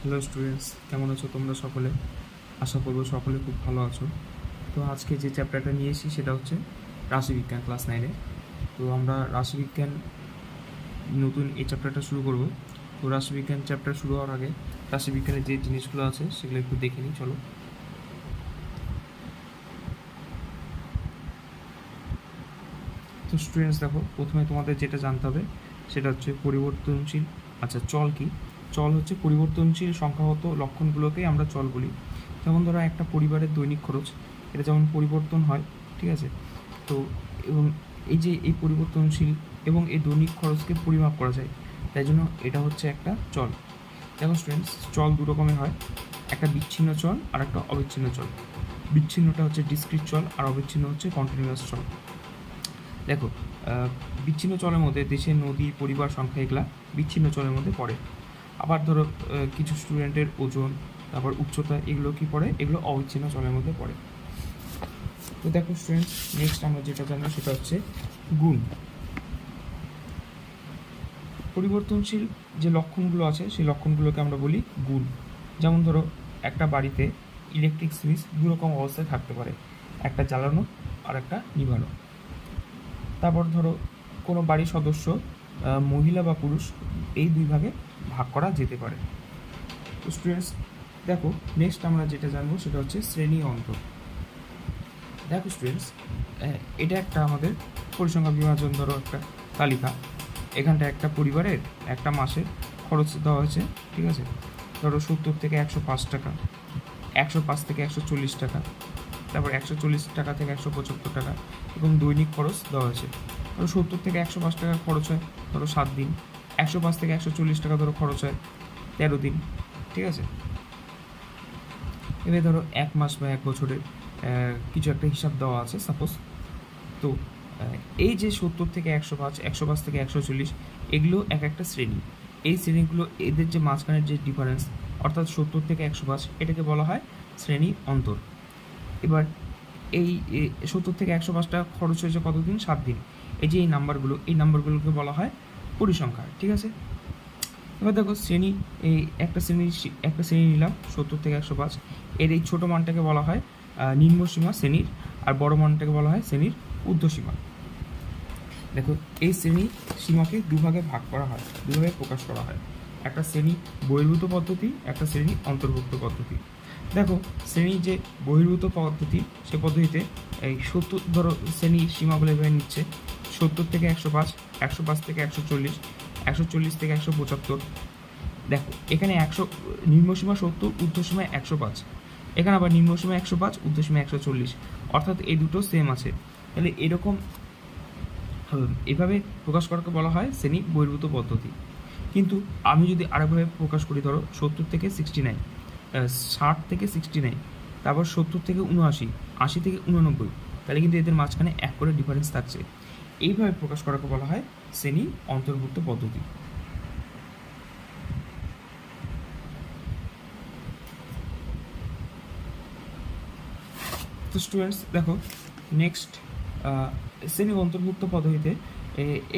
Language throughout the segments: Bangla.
হ্যালো স্টুডেন্টস কেমন আছো তোমরা সকলে? আশা করব সকলে খুব ভালো আছো। তো আজকে যে চ্যাপ্টারটা নিয়ে এসেছি সেটা হচ্ছে রাশিবিজ্ঞান ক্লাস নাইনে তো আমরা রাশিবিজ্ঞান নতুন এই চ্যাপ্টারটা শুরু করব। তো রাশিবিজ্ঞান চ্যাপ্টার শুরু হওয়ার আগে রাশিবিজ্ঞানের যে জিনিসগুলো আছে সেগুলো একটু দেখে নিই, চলো। তো স্টুডেন্টস দেখো, প্রথমে তোমাদের যেটা জানতে হবে সেটা হচ্ছে পরিবর্তনশীল আচ্ছা চল কি? চল হচ্ছে পরিবর্তনশীল সংখ্যাগত লক্ষণগুলোকেই আমরা চল বলি। যেমন ধরো একটা পরিবারের দৈনিক খরচ, এটা যেমন পরিবর্তন হয়, ঠিক আছে? তো এবং এই যে এই পরিবর্তনশীল এবং এই দৈনিক খরচকে পরিমাপ করা যায়, তাই জন্য এটা হচ্ছে একটা চল। দেখো স্টুডেন্টস চল দু রকমের হয়, একটা বিচ্ছিন্ন চল আর একটা অবিচ্ছিন্ন চল। বিচ্ছিন্নটা হচ্ছে ডিসক্রিট চল আর অবিচ্ছিন্ন হচ্ছে কন্টিনিউয়াস চল। দেখো বিচ্ছিন্ন চলের মধ্যে দেশের নদী, পরিবার, সংখ্যা এগুলা বিচ্ছিন্ন চলের মধ্যে পড়ে। আবার ধরো কিছু স্টুডেন্টের ওজন, তারপর উচ্চতা, এগুলো কি পড়ে? এগুলো অবিচ্ছিন্ন চলের মধ্যে পড়ে। তো দেখো স্টুডেন্টস নেক্সট আমরা যেটা জানব সেটা হচ্ছে গুণ। পরিবর্তনশীল যে লক্ষণগুলো আছে, সেই লক্ষণগুলোকে আমরা বলি গুণ। যেমন ধরো, একটা বাড়িতে ইলেকট্রিক সুইচ দু রকম অবস্থায় থাকতে পারে। একটা জ্বালানো আর একটা নিভানো। তারপর ধরো, কোনো বাড়ির সদস্য মহিলা বা পুরুষ, এই দুই ভাগে ভাগ করা যেতে পারে। তো স্টুডেন্টস দেখো নেক্সট আমরা যেটা জানব সেটা হচ্ছে শ্রেণি অন্তর। দেখো স্টুডেন্টস এটা একটা আমাদের পরিসংখ্যান বিভাজন ধরো একটা তালিকা। এখানটা একটা পরিবারের একটা মাসের খরচ দেওয়া হয়েছে, ঠিক আছে? ধরো সত্তর থেকে একশো পাঁচ টাকা, একশো পাঁচ থেকে একশো চল্লিশ টাকা, তারপর একশো চল্লিশ টাকা থেকে একশো পঁচাত্তর টাকা এবং দৈনিক খরচ দেওয়া হয়েছে। ধরো সত্তর থেকে একশো পাঁচ টাকা খরচ হয়, ধরো সাত দিন। একশো পাঁচ থেকে একশো চল্লিশ টাকা ধরো খরচ হয়, তেরো দিন, ঠিক আছে? এবার ধরো এক মাস বা এক বছরের কিছু একটা হিসাব দেওয়া আছে সাপোজ তো এই যে সত্তর থেকে একশো পাঁচ একশো পাঁচ থেকে একশো চল্লিশ, এগুলো এক একটা শ্রেণি। এই শ্রেণীগুলো, এদের যে মাঝখানের যে ডিফারেন্স অর্থাৎ সত্তর থেকে একশো পাঁচ, এটাকে বলা হয় শ্রেণি অন্তর। এবার, এই সত্তর থেকে একশো পাঁচ টাকা খরচ হয়েছে কতদিন? সাত দিন। এই যে এই নাম্বারগুলো এই নাম্বারগুলোকে বলা হয় পরিসংখ্যা ঠিক আছে? এবার দেখো শ্রেণি এই একটা শ্রেণি একটা শ্রেণি নিলাম সত্তর থেকে একশো পাঁচ। এর এই ছোটো মানটাকে বলা হয় আহ, নিম্ন সীমা শ্রেণির আর বড় মানটাকে বলা হয় শ্রেণির ঊর্ধ্বসীমা দেখো এই শ্রেণি সীমাকে দুভাগে ভাগ করা হয় দুভাগে প্রকাশ করা হয়। একটা শ্রেণি বহির্ভূত পদ্ধতি একটা শ্রেণি অন্তর্ভুক্ত পদ্ধতি। দেখো শ্রেণি যে বহির্ভূত পদ্ধতি সে পদ্ধতিতে এই সত্তর ধরো শ্রেণি সীমাগুলো এভাবে নিচ্ছে। সত্তর থেকে একশো পাঁচ একশো পাঁচ থেকে একশো চল্লিশ একশো চল্লিশ থেকে একশো পঁচাত্তর। দেখো, এখানে একশো নিম্নসীমা সত্তর ঊর্ধ্বসীমা একশো পাঁচ। এখানে আবার নিম্নসীমা একশো পাঁচ ঊর্ধ্বসীমা একশো চল্লিশ। অর্থাৎ এই দুটো সেম আছে। তাহলে এরকম এভাবে প্রকাশ করাকে বলা হয় শ্রেণি বহির্ভূত পদ্ধতি। কিন্তু আমি যদি আরেকভাবে প্রকাশ করি, ধরো সত্তর থেকে সিক্সটি নাইন ষাট থেকে সিক্সটি নাইন তারপর সত্তর থেকে উনআশি আশি থেকে উননব্বই তাহলে কিন্তু এদের মাঝখানে এক করে ডিফারেন্স থাকছে। এইভাবে প্রকাশ করাকে বলা হয় শ্রেণি অন্তর্ভুক্ত পদ্ধতি। তো স্টুডেন্টস দেখো নেক্সট শ্রেণি অন্তর্ভুক্ত পদ্ধতিতে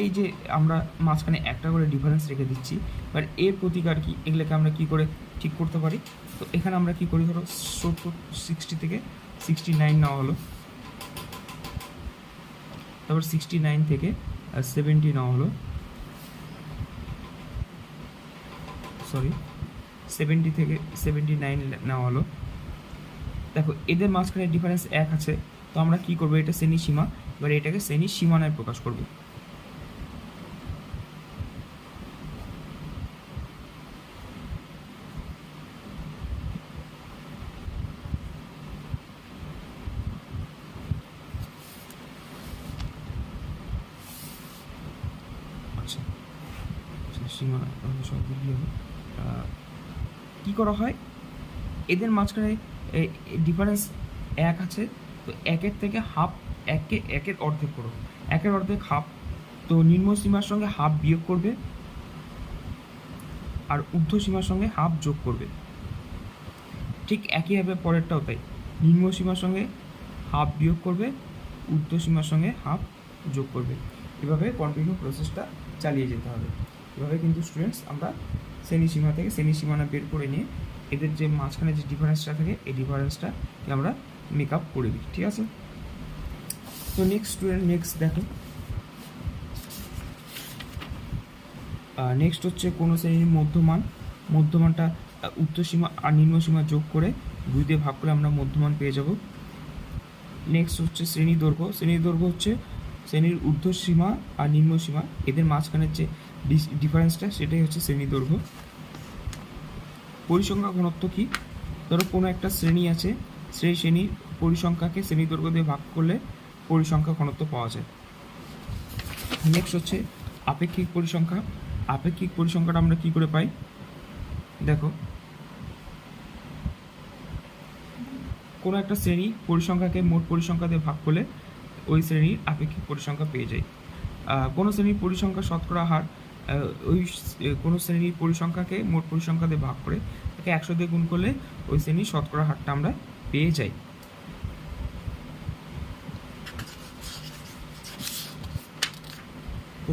এই যে আমরা মাঝখানে একটা করে ডিফারেন্স রেখে দিচ্ছি এবার এর প্রতিকার কি? এগুলোকে আমরা কি করে ঠিক করতে পারি? তো এখানে আমরা কি করি ধরো, সত্তর সিক্সটি থেকে সিক্সটি নাইন নেওয়া হলো। তারপর সিক্সটি নাইন থেকে সেভেন্টি নেওয়া হলো সরি সেভেন্টি থেকে সেভেন্টি নাইন নেওয়া হলো। দেখো, এদের মাঝখানে ডিফারেন্স এক আছে, তো আমরা কী করব? এটা শ্রেণি সীমা এবার এটাকে শ্রেণি সীমানায় প্রকাশ করব আচ্ছা আচ্ছা, সীমা তাহলে সব দিলেই হবে আহ, কি করা হয়। এদের মাঝখানে ডিফারেন্স এক আছে। তো একের থেকে হাফ একে, একের অর্ধেক করো। একের অর্ধেক হাফ তো নিম্ন সীমার সঙ্গে হাফ বিয়োগ করবে আর ঊর্ধ্ব সীমার সঙ্গে হাফ যোগ করবে। ঠিক একইভাবে পরেরটাও তাই। নিম্ন সীমার সঙ্গে হাফ বিয়োগ করবে, ঊর্ধ্ব সীমার সঙ্গে হাফ যোগ করবে। এভাবে কন্টিনিউ প্রসেসটা চালিয়ে যেতে হবে। এভাবে কিন্তু স্টুডেন্টস আমরা শ্রেণি সীমা থেকে শ্রেণি সীমানা বের করে নিয়ে এদের যে মাঝখানে যে ডিফারেন্সটা থাকে, এই ডিফারেন্সটাকে আমরা মেক আপ করে দিই, ঠিক আছে? তো নেক্সট স্টুডেন্ট নেক্সট দেখো। নেক্সট হচ্ছে কোনো শ্রেণির মধ্যমান। মধ্যমানটা উত্তর সীমা আর নিম্ন সীমা যোগ করে দুই দিয়ে ভাগ করে আমরা মধ্যমান পেয়ে যাব। নেক্সট হচ্ছে শ্রেণি দৈর্ঘ্য। শ্রেণি দৈর্ঘ্য হচ্ছে শ্রেণির ঊর্ধ্ব সীমা আর নিম্ন সীমা। এদের মাঝখানের যে ডিফারেন্সটা সেটাই হচ্ছে শ্রেণি দৈর্ঘ্য পরিসংখ্যা ঘনত্ব কি? ধরো কোনো একটা শ্রেণি আছে সেই শ্রেণির পরিসংখ্যাকে শ্রেণি দৈর্ঘ্য দিয়ে ভাগ করলে পরিসংখ্যা ঘনত্ব পাওয়া যায়। নেক্সট হচ্ছে আপেক্ষিক পরিসংখ্যা। আপেক্ষিক পরিসংখ্যাটা আমরা কি করে পাই? দেখো। কোনো একটা শ্রেণি পরিসংখ্যাকে মোট পরিসংখ্যা দিয়ে ভাগ করলে ওই শ্রেণির আপেক্ষিক পরিসংখ্যা পেয়ে আহ, কোনো শ্রেণির পরিসংখ্যা শতকরা হার ওই কোনো শ্রেণির পরিসংখ্যাকে মোট পরিসংখ্যা দিয়ে ভাগ করে তাকে একশো দিয়ে গুণ করলে ওই শ্রেণির শতকরা হারটা আমরা পেয়ে যাই।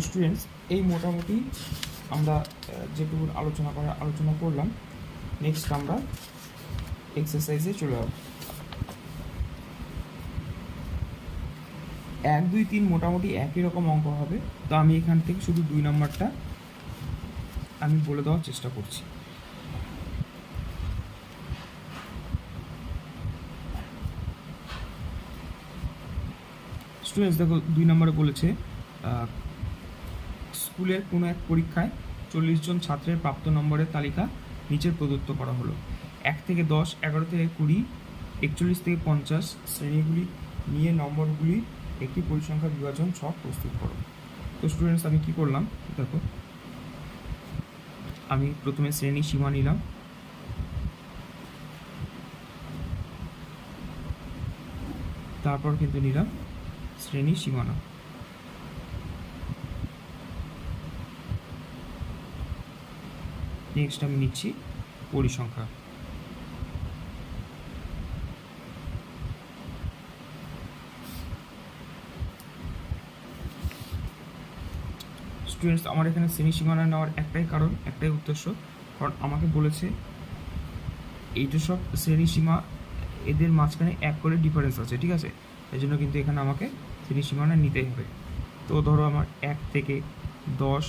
স্টুডেন্টস এই মোটামুটি আমরা যেটুকু আলোচনা করার, আলোচনা করলাম নেক্সট আমরা এক্সারসাইজে চলে যাব এক, দুই, তিন মোটামুটি একই রকম অঙ্ক হবে। তো আমি এখান থেকে শুধু দুই নম্বরটা আমি বলে দেওয়ার চেষ্টা করছি। স্টুডেন্টস দেখো, দুই নম্বরে বলেছে স্কুলের কোনো এক পরীক্ষায় চল্লিশ জন ছাত্রের প্রাপ্ত নম্বরের তালিকা নিচের প্রদত্ত করা হলো। এক থেকে দশ, এগারো থেকে কুড়ি, একচল্লিশ থেকে পঞ্চাশ, শ্রেণীগুলি নিয়ে নম্বরগুলি একটি পরিসংখ্যা বিভাজন ছক প্রস্তুত করো। তো স্টুডেন্টস আমি কি করলাম? দেখো, আমি প্রথমে শ্রেণি সীমা নিলাম। তারপর কিন্তু নিলাম শ্রেণি সীমানা। নেক্সট আমি নিচ্ছি পরিসংখ্যা। স্টুডেন্টস আমার এখানে শ্রেণি সীমানা নেওয়ার একটাই কারণ, একটাই উদ্দেশ্য। কারণ আমাকে বলেছে, এই এইটা সব শ্রেণি সীমা, এদের মাঝখানে এক করে ডিফারেন্স আছে, ঠিক আছে? এই জন্য কিন্তু এখানে আমাকে শ্রেণি সীমানা নিতেই হবে। তো ধরো আমার এক থেকে দশ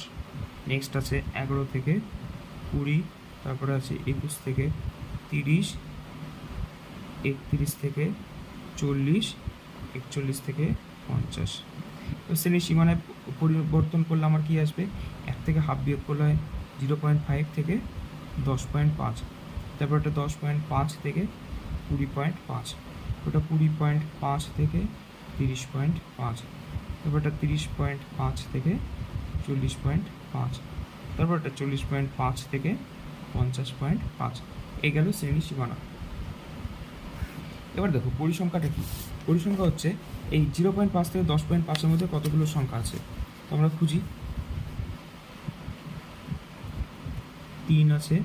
নেক্সট আছে এগারো থেকে কুড়ি, তারপরে আছে একুশ থেকে তিরিশ, একত্রিশ থেকে চল্লিশ, একচল্লিশ থেকে পঞ্চাশ। তো শ্রেণির সীমানায় পরিবর্তন করলে আমার কি আসবে? এক থেকে হাফ বিয়োগ করলে হয় জিরো পয়েন্ট ফাইভ থেকে দশ পয়েন্ট পাঁচ। তারপর ওটা দশ পয়েন্ট পাঁচ থেকে কুড়ি পয়েন্ট পাঁচ। ওটা কুড়ি পয়েন্ট পাঁচ থেকে তিরিশ পয়েন্ট পাঁচ। তারপর ওটা তিরিশ পয়েন্ট পাঁচ থেকে চল্লিশ পয়েন্ট পাঁচ। তারপর ওটা চল্লিশ পয়েন্ট পাঁচ থেকে পঞ্চাশ পয়েন্ট পাঁচ। এই গেল শ্রেণি সীমানা। এবার দেখো পরিসংখ্যাটা কি? পরিসংখ্যা হচ্ছে এই জিরো পয়েন্ট পাঁচ থেকে দশ পয়েন্ট পাঁচের মধ্যে কতগুলো সংখ্যা আছে? তো আমরা খুঁজি। তিন আছে,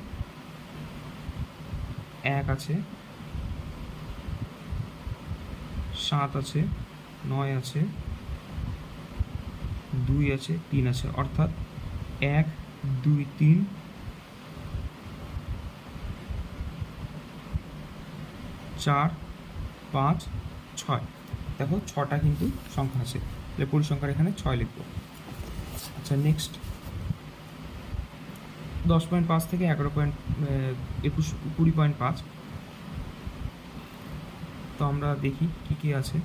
এক আছে, সাত আছে, নয় আছে, দুই আছে, তিন আছে। অর্থাৎ এক, দুই, তিন, চার, পাঁচ, ছয়। দেখো ছটা কিন্তু সংখ্যা আছে। তাহলে পরিসংখ্যার এখানে ছয় লিখব। আচ্ছা নেক্সট দশ পয়েন্ট পাঁচ থেকে এগারো পয়েন্ট একুশ, কুড়ি পয়েন্ট পাঁচ। তো আমরা দেখি কি কি আছে।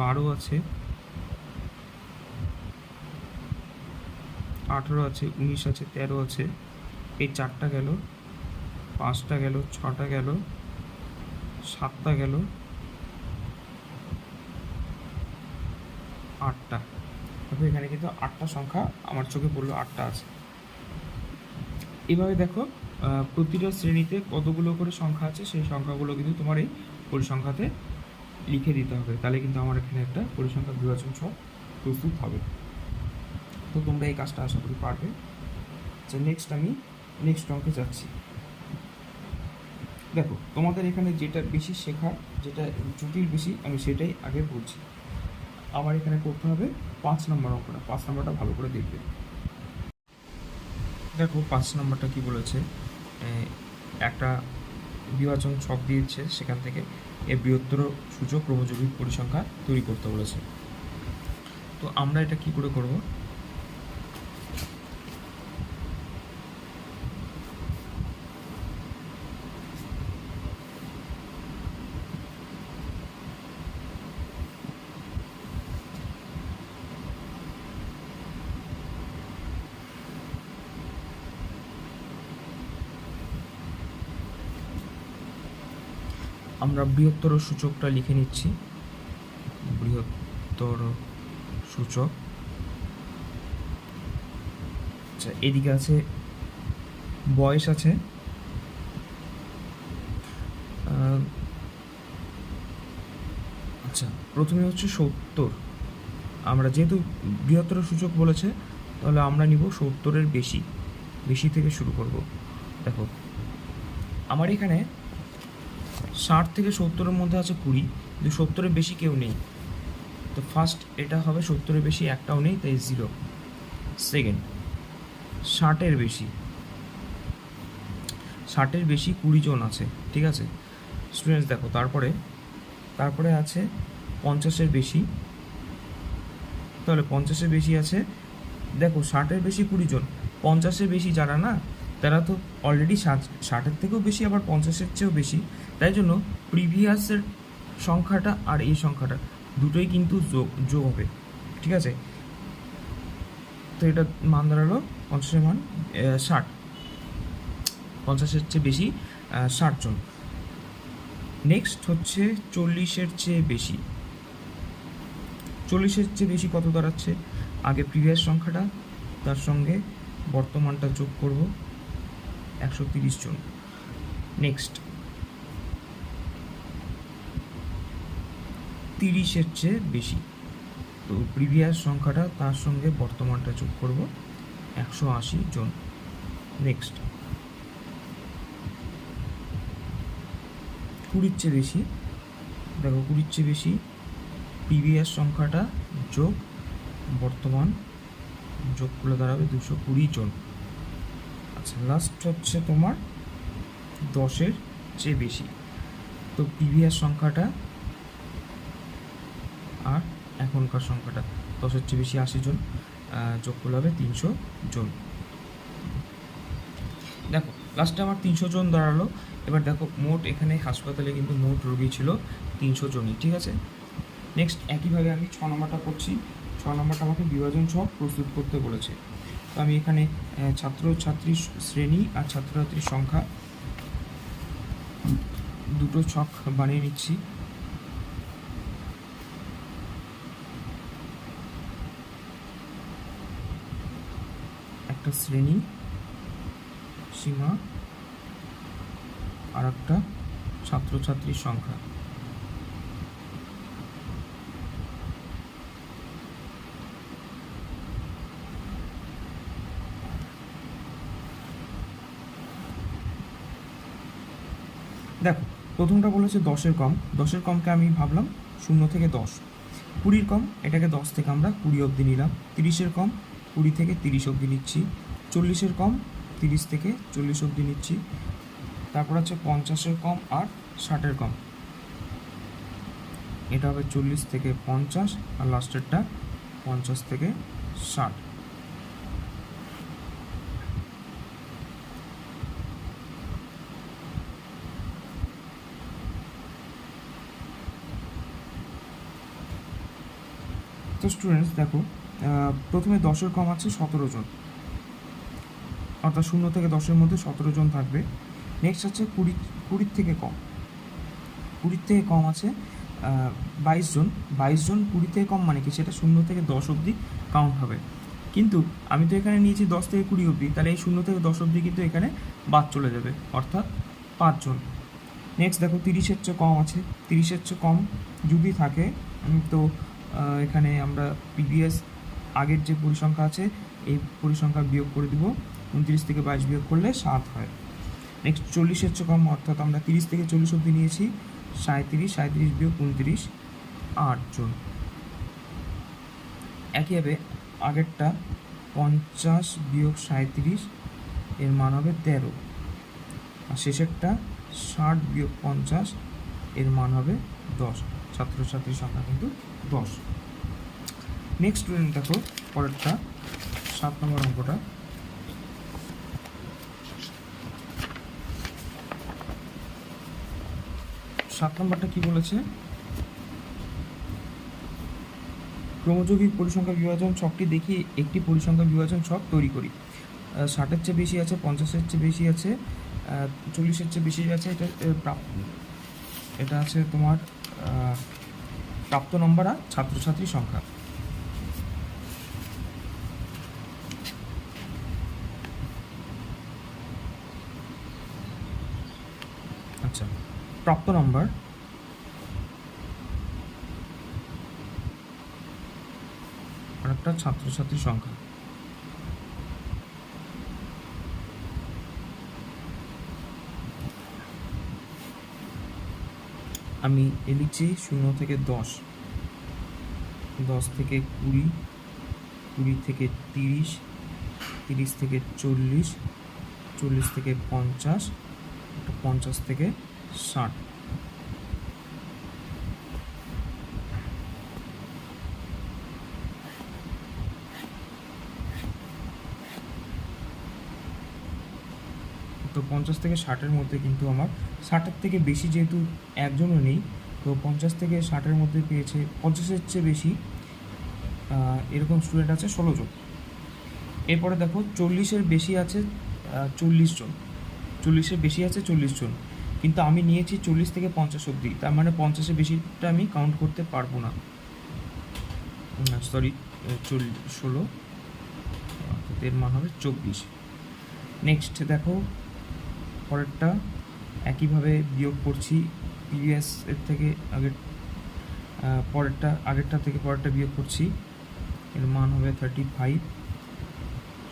বারো আছে। আঠেরো আছে, উনিশ আছে, তেরো আছে। এই চারটা গেল, পাঁচটা গেল, ছটা গেল, সাতটা গেল। আটটা। দেখো, এখানে কিন্তু আটটা সংখ্যা, আমার চোখে পড়ল আটটা আছে। এভাবে দেখো প্রতিটা শ্রেণীতে কতগুলো করে সংখ্যা আছে, সেই সংখ্যাগুলো কিন্তু তোমার এই পরিসংখ্যাতে লিখে দিতে হবে। তাহলে কিন্তু আমার এখানে একটা পরিসংখ্যা বিভাজন সব প্রস্তুত হবে। তো তোমরা এই কাজটা আশা করি পারবে। আচ্ছা নেক্সট আমি নেক্সট অঙ্কে যাচ্ছি। দেখো, তোমাদের এখানে যেটা বেশি শেখা যেটা জটিল বেশি, আমি সেটাই আগে বলছি। আমার এখানে করতে হবে পাঁচ নম্বর অঙ্কটা। পাঁচ নম্বরটা ভালো করে দেখবে। দেখো, পাঁচ নম্বরটা কি বলেছে? একটা বিভাজন ছক দিয়েছে, সেখান থেকে এর বৃহত্তর সূচক ক্রমজৈবিক পরিসংখ্যা তৈরি করতে বলেছে। তো আমরা এটা কি করে করব? আমরা বৃহত্তর সূচকটা লিখে নিচ্ছি। বৃহত্তর সূচক। আচ্ছা এদিকে আছে, বয়স আছে। আচ্ছা প্রথমে হচ্ছে সত্তর। আমরা যেহেতু বৃহত্তর সূচক বলেছে, তাহলে আমরা নিব সত্তরের বেশি। বেশি থেকে শুরু করব। দেখো, আমার এখানে ষাট থেকে সত্তরের মধ্যে আছে কুড়ি, কিন্তু সত্তরের বেশি কেউ নেই। তো ফার্স্ট এটা হবে, সত্তরের বেশি একটাও নেই, তাই জিরো সেকেন্ড ষাটের বেশি। ষাটের বেশি কুড়ি জন আছে, ঠিক আছে? স্টুডেন্টস দেখো, তারপরে তারপরে আছে পঞ্চাশের বেশি। তাহলে পঞ্চাশের বেশি আছে, দেখো, ষাটের বেশি কুড়ি জন। পঞ্চাশের বেশি যারা না তারা তো অলরেডি ষাট ষাটের থেকেও বেশি আবার পঞ্চাশের চেয়েও বেশি। তাই জন্য প্রিভিয়াসের সংখ্যাটা আর এই সংখ্যাটা দুটোই কিন্তু যোগ যোগ হবে। ঠিক আছে? তো এটা মান দাঁড়াল পঞ্চাশের মান ষাট। পঞ্চাশের চেয়ে বেশি আহ, ষাট জন। নেক্সট হচ্ছে চল্লিশের চেয়ে বেশি। চল্লিশের চেয়ে বেশি কত দাঁড়াচ্ছে? আগে প্রিভিয়াস সংখ্যাটা তার সঙ্গে বর্তমানটা যোগ করব। একশো তিরিশ জন। নেক্সট তিরিশের চেয়ে বেশি। তো প্রিভিয়াস সংখ্যাটা তার সঙ্গে বর্তমানটা যোগ করব। একশো আশি জন। নেক্সট কুড়ির চেয়ে বেশি। দেখো কুড়ির চেয়ে বেশি। প্রিভিয়াস সংখ্যাটা যোগ বর্তমান যোগ করলে দাঁড়াবে দুশো কুড়ি জন। আচ্ছা লাস্ট হচ্ছে তোমার দশের চেয়ে বেশি। তো প্রিভিয়াস সংখ্যাটা আর এখনকার সংখ্যাটা দশের চেয়ে বেশি আশি জন যোগ করলে হবে তিনশো জন। দেখো লাস্টে আমার তিনশো জন দাঁড়াল। এবার দেখো, মোট এখানে হাসপাতালে কিন্তু মোট রোগী ছিল তিনশো জনই, ঠিক আছে? নেক্সট একইভাবে আমি ছ নম্বরটা করছি। ছ নম্বরটা আমাকে বিভাজন ছক প্রস্তুত করতে বলেছে। তো আমি এখানে ছাত্র ছাত্রী শ্রেণি আর ছাত্রছাত্রীর সংখ্যা দুটো ছক বানিয়ে নিচ্ছি। একটা শ্রেণি, সীমা আর একটা ছাত্রছাত্রীর সংখ্যা দেখো প্রথমটা বলেছে দশের কম। দশের কমকে আমি ভাবলাম শূন্য থেকে দশ। কুড়ির কম, এটাকে দশ থেকে আমরা কুড়ি অবধি নিলাম। তিরিশের কম, কুড়ি থেকে তিরিশ অবধি নিচ্ছি। চল্লিশের কম, তিরিশ থেকে চল্লিশ অবধি নিচ্ছি। তারপর হচ্ছে পঞ্চাশের কম আর ষাটের কম। এটা হবে চল্লিশ থেকে পঞ্চাশ আর লাস্টেরটা পঞ্চাশ থেকে ষাট তো স্টুডেন্টস দেখো প্রথমে দশের কম আছে সতেরো জন। অর্থাৎ শূন্য থেকে দশের মধ্যে সতেরো জন থাকবে। নেক্সট হচ্ছে কুড়ি, কুড়ির থেকে কম। কুড়ির থেকে কম আছে বাইশ জন। বাইশ জন কুড়ি থেকে কম মানে কি? সেটা শূন্য থেকে দশ অবধি কাউন্ট হবে। কিন্তু আমি তো এখানে নিয়েছি দশ থেকে কুড়ি অবধি, তাহলে এই শূন্য থেকে দশ অবধি কিন্তু এখানে বাদ চলে যাবে, অর্থাৎ পাঁচজন নেক্সট দেখো, তিরিশের চেয়ে কম আছে। তিরিশের চেয়ে কম যদি থাকে তো এখানে আমরা প্রিভিয়াস আগের যে পরিসংখ্যা আছে, এই পরিসংখ্যা বিয়োগ করে দিব। উনত্রিশ থেকে বাইশ বিয়োগ করলে সাত হয়। নেক্সট চল্লিশের চেয়ে কম অর্থাৎ আমরা তিরিশ থেকে চল্লিশ অবধি নিয়েছি। সাঁত্রিশ সাঁত্রিশ বিয়োগ উনত্রিশ আটজন একইভাবে আগেরটা পঞ্চাশ বিয়োগ সাঁত্রিশ এর মান হবে তেরো। আর শেষেরটা ষাট বিয়োগ পঞ্চাশ, এর মান হবে দশ। ছাত্রছাত্রীর সংখ্যা কিন্তু দশ। নেক্সট দেখো, পরেরটা, সাত নম্বর অঙ্কটা। সাত নম্বরটা কি বলেছে? ক্রমযৌগিক পরিসংখ্যা বিভাজন ছকটি দেখি, একটি পরিসংখ্যা বিভাজন ছক তৈরি করি। ষাটের চেয়ে বেশি আছে, পঞ্চাশের চেয়ে বেশি আছে চল্লিশের চেয়ে বেশি আছে, এটা প্রাপ্ত। এটা আছে তোমার প্রাপ্ত নম্বর আর ছাত্রছাত্রীর সংখ্যা। আচ্ছা প্রাপ্ত নম্বর। আর একটা ছাত্রছাত্রীর সংখ্যা। আমি লিখছি শূন্য থেকে দশ দশ থেকে কুড়ি কুড়ি থেকে তিরিশ তিরিশ থেকে চল্লিশ চল্লিশ থেকে পঞ্চাশ পঞ্চাশ থেকে ষাট। তো পঞ্চাশ থেকে ষাটের মধ্যে কিন্তু আমার ষাটের থেকে বেশি যেহেতু একজনও নেই, তো পঞ্চাশ থেকে ষাটের মধ্যে পেয়েছে পঞ্চাশের চেয়ে বেশি এরকম স্টুডেন্ট আছে ষোলো জন। এরপরে দেখো চল্লিশের বেশি আছে চল্লিশ জন। চল্লিশের বেশি আছে চল্লিশ জন। কিন্তু আমি নিয়েছি চল্লিশ থেকে পঞ্চাশ অবধি, তার মানে পঞ্চাশের বেশিটা আমি কাউন্ট করতে পারব না। সরি চল্লিশ ষোলো এর মান হবে চব্বিশ। নেক্সট দেখো, পরেরটা। একইভাবে বিয়োগ করছি প্রিভিয়াস এর থেকে আগের পরেরটা, আগেরটা থেকে পরেরটা বিয়োগ করছি। এর মান হবে থার্টি ফাইভ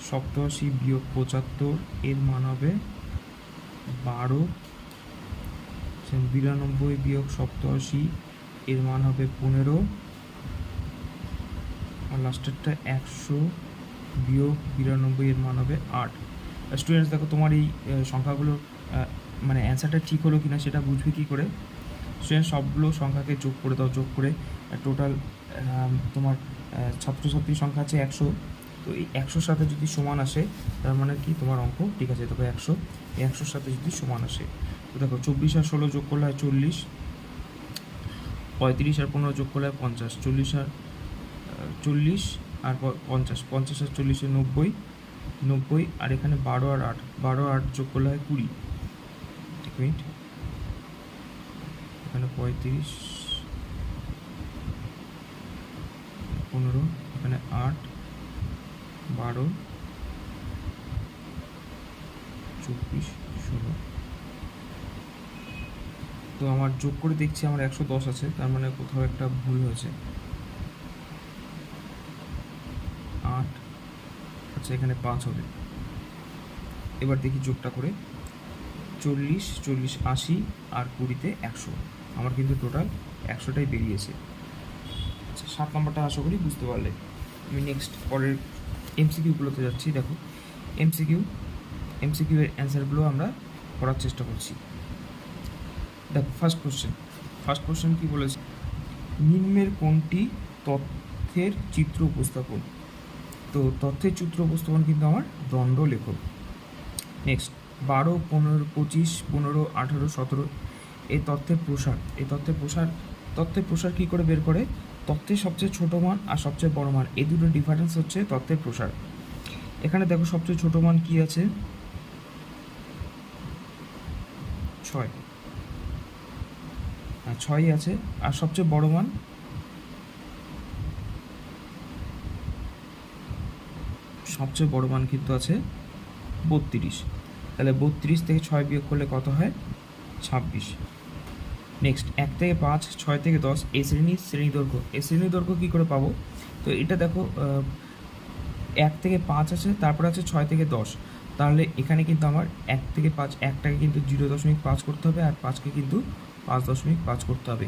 সপ্তআশি বিয়োগ পঁচাত্তর, এর মান হবে বারো। বিরানব্বই বিয়োগ সপ্তআশি, এর মান হবে পনেরো। আর লাস্টেরটা একশো বিয়োগ বিরানব্বই, এর মান হবে আট। স্টুডেন্টস দেখো তোমার এই সংখ্যাগুলো মানে অ্যান্সারটা ঠিক হলো কিনা সেটা বুঝবে কী করে? স্টুডেন্ট সবগুলো সংখ্যাকে যোগ করে দাও, যোগ করে টোটাল তোমার ছাত্রছাত্রীর সংখ্যা আছে একশো। তো এই একশোর সাথে যদি সমান আসে, তার মানে কি? তোমার অঙ্ক ঠিক আছে, তবে একশো। এই একশোর সাথে যদি সমান আসে, তো দেখো চব্বিশ আর ষোলো যোগ করলে হয় চল্লিশ। পঁয়ত্রিশ আর পনেরো যোগ করলে হয় পঞ্চাশ। চল্লিশ আর চল্লিশ আর পঞ্চাশ। পঞ্চাশ আর চল্লিশে নব্বই। নব্বই আর এখানে বারো আর আট। বারো আট যোগ করলে হয় কুড়ি। মিনিট। এখানে পঁয়ত্রিশ, পনেরো, এখানে আট, বারো, চব্বিশ, ষোলো। তো আমার যোগ করে দেখছি আমার একশো দশ আছে, তার মানে কোথাও একটা ভুল হয়েছে। আট আচ্ছা এখানে পাঁচ হবে। এবার দেখি যোগটা করে। চল্লিশ চল্লিশ আশি আর কুড়িতে একশো। আমার কিন্তু টোটাল একশোটাই বেরিয়েছে। আচ্ছা সাত নম্বরটা আশা করি বুঝতে পারলে। আমি নেক্সট পরের এমসিকিউগুলোতে যাচ্ছি, দেখো। এমসিকিউ এমসিকিউ এর অ্যান্সারগুলো আমরা করার চেষ্টা করছি। দেখো ফার্স্ট কোশ্চেন ফার্স্ট কোশ্চেন কী বলেছে? নিম্নের কোনটি তথ্যের চিত্র উপস্থাপন? তো তথ্যের চিত্র উপস্থাপন কিন্তু আমার দণ্ড লেখক। নেক্সট বারো, পনেরো, পঁচিশ, পনেরো, আঠেরো, সতেরো এই তথ্যের প্রসার। এই তথ্যের প্রসার তথ্যের প্রসার কী করে বের করে? তথ্যের সবচেয়ে ছোটো মান আর সবচেয়ে বড় মান, এই দুটো ডিফারেন্স হচ্ছে তথ্যের প্রসার। এখানে দেখো সবচেয়ে ছোটো মান কী আছে? ছয়। আর ছয়ই আছে। আর সবচেয়ে বড় মান? সবচেয়ে বড় মান কিন্তু আছে বত্রিশ। তাহলে বত্রিশ থেকে ছয় বিয়োগ করলে কত হয়? ছাব্বিশ। নেক্সট এক থেকে পাঁচ, ছয় থেকে দশ, এ শ্রেণির শ্রেণি দৈর্ঘ্য। এ শ্রেণি দৈর্ঘ্য কী করে পাবো? তো এটা দেখো এক থেকে পাঁচ আছে, তারপর আছে ছয় থেকে দশ। তাহলে এখানে কিন্তু আমার এক থেকে পাঁচ, একটাকে কিন্তু জিরো দশমিক পাঁচ করতে হবে, আর পাঁচকে কিন্তু পাঁচ দশমিক পাঁচ করতে হবে।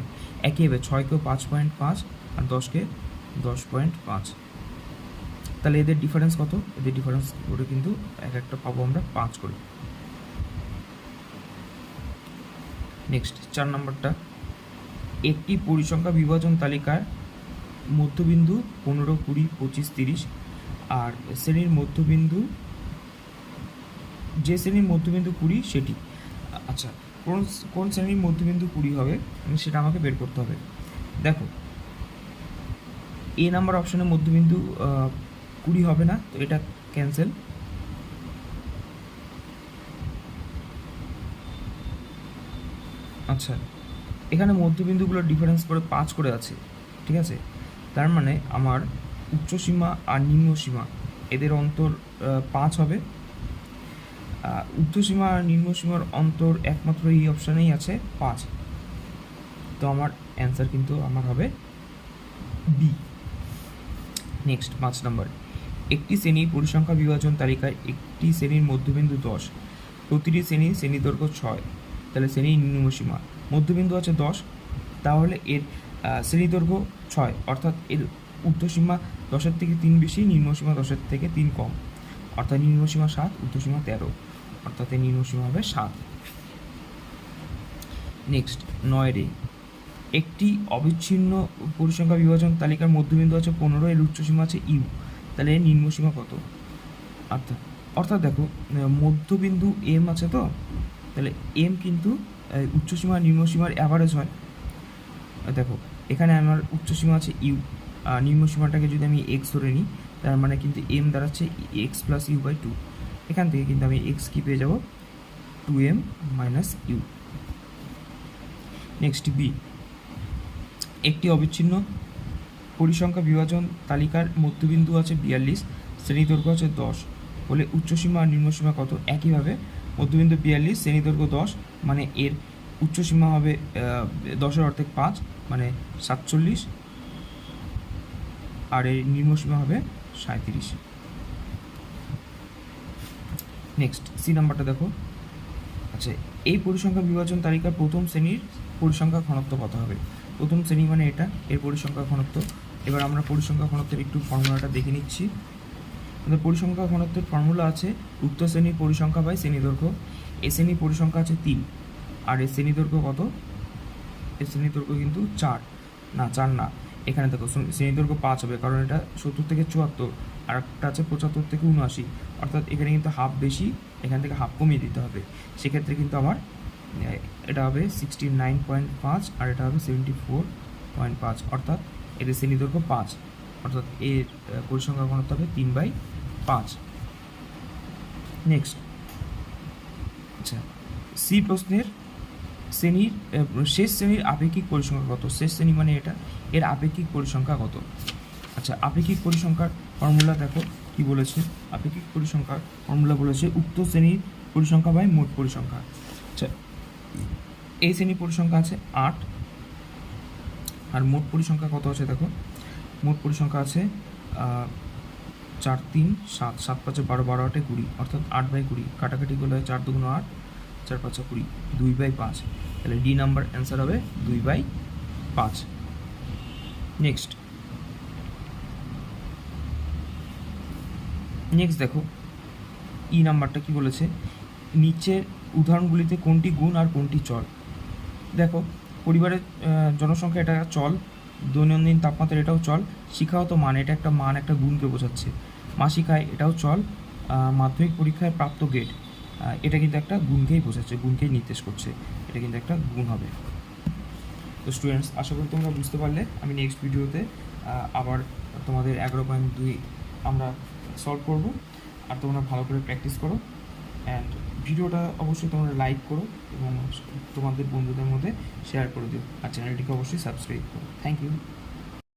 একইভাবে ছয়কেও পাঁচ পয়েন্ট পাঁচ, আর দশকে দশ পয়েন্ট পাঁচ। তাহলে এদের ডিফারেন্স কত? এদের ডিফারেন্স করে কিন্তু এক একটা পাবো আমরা পাঁচ করে। নেক্সট চার নম্বরটা। একটি পরিসংখ্যা বিভাজন তালিকার মধ্যবিন্দু পনেরো, কুড়ি, পঁচিশ, তিরিশ আর শ্রেণির মধ্যবিন্দু, যে শ্রেণির মধ্যবিন্দু কুড়ি, সেটি। আচ্ছা কোন কোন শ্রেণির মধ্যবিন্দু কুড়ি হবে? আমি সেটা আমাকে বের করতে হবে। দেখো, এ নাম্বার অপশনের মধ্যবিন্দু কুড়ি হবে না, তো এটা ক্যান্সেল আচ্ছা এখানে মধ্যবিন্দুগুলোর ডিফারেন্স করে পাঁচ করে আছে ঠিক আছে? তার মানে আমার উচ্চ সীমা আর নিম্ন সীমা এদের অন্তর পাঁচ হবে। আহ, ঊর্ধ্বসীমা আর নিম্ন সীমার অন্তর একমাত্র এই অপশানেই আছে পাঁচ। তো আমার অ্যান্সার কিন্তু আমার হবে বি নেক্সট পাঁচ নম্বর একটি শ্রেণি পরিসংখ্যা বিভাজন তালিকায় একটি শ্রেণির মধ্যবিন্দু দশ প্রতিটি শ্রেণির শ্রেণি দৈর্ঘ্য ছয়। তাহলে শ্রেণির নিম্ন সীমা। মধ্যবিন্দু আছে দশ, তাহলে এর শ্রেণি দৈর্ঘ্য ছয়, অর্থাৎ এর ঊর্ধ্বসীমা দশের থেকে তিন বেশি, নিম্ন সীমা দশের থেকে তিন কম। অর্থাৎ নিম্ন সীমা সাত ঊর্ধ্বসীমা তেরো, অর্থাৎ এর নিম্ন সীমা হবে সাত। নেক্সট নয় রে। একটি অবিচ্ছিন্ন পরিসংখ্যা বিভাজন তালিকার মধ্যবিন্দু আছে পনেরো, এর উচ্চসীমা আছে ইউ, তাহলে এর নিম্ন সীমা কত? অর্থাৎ অর্থাৎ দেখো, মধ্যবিন্দু এম আছে তো? তাহলে এম কিন্তু উচ্চসীমা আর নিম্ন সীমার অ্যাভারেজ হয়। দেখো, এখানে আমার উচ্চসীমা আছে ইউ আর নিম্নসীমাটাকে যদি আমি এক্স ধরে নিই, তার মানে কিন্তু এম দাঁড়াচ্ছে X plus U by two এখান থেকে কিন্তু আমি এক্স কি পেয়ে যাব? Two M minus U next B একটি অবিচ্ছিন্ন পরিসংখ্যা বিভাজন তালিকার মধ্যবিন্দু আছে বিয়াল্লিশ শ্রেণি দৈর্ঘ্য আছে দশ। বলে উচ্চসীমা আর নিম্নসীমা কত? একইভাবে মধ্যবিন্দু বিয়াল্লিশ শ্রেণি দৈর্ঘ্য দশ মানে এর উচ্চসীমা হবে দশের অর্ধেক পাঁচ মানে সাতচল্লিশ। আর এর নিম্নসীমা হবে সাঁত্রিশ নেক্সট সি নাম্বারটা দেখো। আচ্ছা এই পরিসংখ্যা বিভাজন তালিকার প্রথম শ্রেণির পরিসংখ্যা ঘনত্ব কত হবে? প্রথম শ্রেণি মানে এটা, এর পরিসংখ্যা ঘনত্ব। এবার আমরা পরিসংখ্যা ঘনত্বের একটু ফর্মুলাটা দেখে নিচ্ছি। আমাদের পরিসংখ্যা ঘনত্বের ফর্মুলা আছে, উক্ত শ্রেণির পরিসংখ্যা বাই শ্রেণি দৈর্ঘ্য। এ শ্রেণির পরিসংখ্যা আছে তিন। আর এ শ্রেণি দৈর্ঘ্য কত? এ শ্রেণি দৈর্ঘ্য কিন্তু চার। না চার না। এখানে দেখো শ্রেণী- দৈর্ঘ্য পাঁচ হবে, কারণ এটা সত্তর থেকে চুয়াত্তর, আর একটা আছে পঁচাত্তর থেকে উনআশি। অর্থাৎ এখানে কিন্তু হাফ বেশি, এখান থেকে হাফ কমিয়ে দিতে হবে। সেক্ষেত্রে কিন্তু আমার এটা হবে সিক্সটি নাইন পয়েন্ট পাঁচ আর এটা হবে সেভেন্টি ফোর পয়েন্ট পাঁচ অর্থাৎ এদের শ্রেণি দৈর্ঘ্য পাঁচ। অর্থাৎ এর পরিসংখ্যা ঘনত্ব হবে তিন বাই পাঁচ। নেক্সট আচ্ছা সি প্রশ্নের শ্রেণির শেষ শ্রেণির আপেক্ষিক পরিসংখ্যা কত? শেষ শ্রেণি মানে এটা। এর আপেক্ষিক পরিসংখ্যা কত? আচ্ছা আপেক্ষিক পরিসংখ্যার ফর্মুলা দেখো কি বলেছে। আপেক্ষিক পরিসংখ্যার ফর্মুলা বলেছে উক্ত শ্রেণির পরিসংখ্যা বাই মোট পরিসংখ্যা। আচ্ছা এই শ্রেণির পরিসংখ্যা আছে আট। আর মোট পরিসংখ্যা কত আছে দেখো? মোট পরিসংখ্যা আছে চার তিন সাত সাত পাঁচে বারো বারো আটে কুড়ি, অর্থাৎ আট বাই কুড়ি, কাটাকাটি করলে হয় চার দুগুণ আট, চার পাঁচে কুড়ি, দুই বাই পাঁচ। তাহলে ডি নাম্বার অ্যান্সার হবে দুই বাই পাঁচ। নেক্সট নেক্সট দেখো ই নাম্বারটা কি বলেছে? নিচের উদাহরণগুলিতে কোনটি গুণ আর কোনটি চল? দেখো, পরিবারের জনসংখ্যা এটা চল। দৈনন্দিন তাপমাত্রা এটাও চল শিক্ষাগত মান, এটা একটা মান, একটা গুণকে বোঝাচ্ছে। মাসিক আয় এটাও চল মাধ্যমিক পরীক্ষায় প্রাপ্ত গ্রেড এটা কিন্তু একটা গুণকেই বোঝাচ্ছে, গুণকেই নির্দেশ করছে, এটা কিন্তু একটা গুণ হবে। তো স্টুডেন্টস আশা করি তোমরা বুঝতে পারলে, আমি নেক্সট ভিডিওতে আবার তোমাদের এগারো পয়েন্ট দুই আমরা সলভ করব, আর তোমরা ভালো করে প্র্যাকটিস করো অ্যান্ড ভিডিওটা অবশ্যই তোমরা লাইক করো এবং তোমাদের বন্ধুদের মধ্যে শেয়ার করে দিও। আর চ্যানেলটিকে অবশ্যই সাবস্ক্রাইব করো। Thank you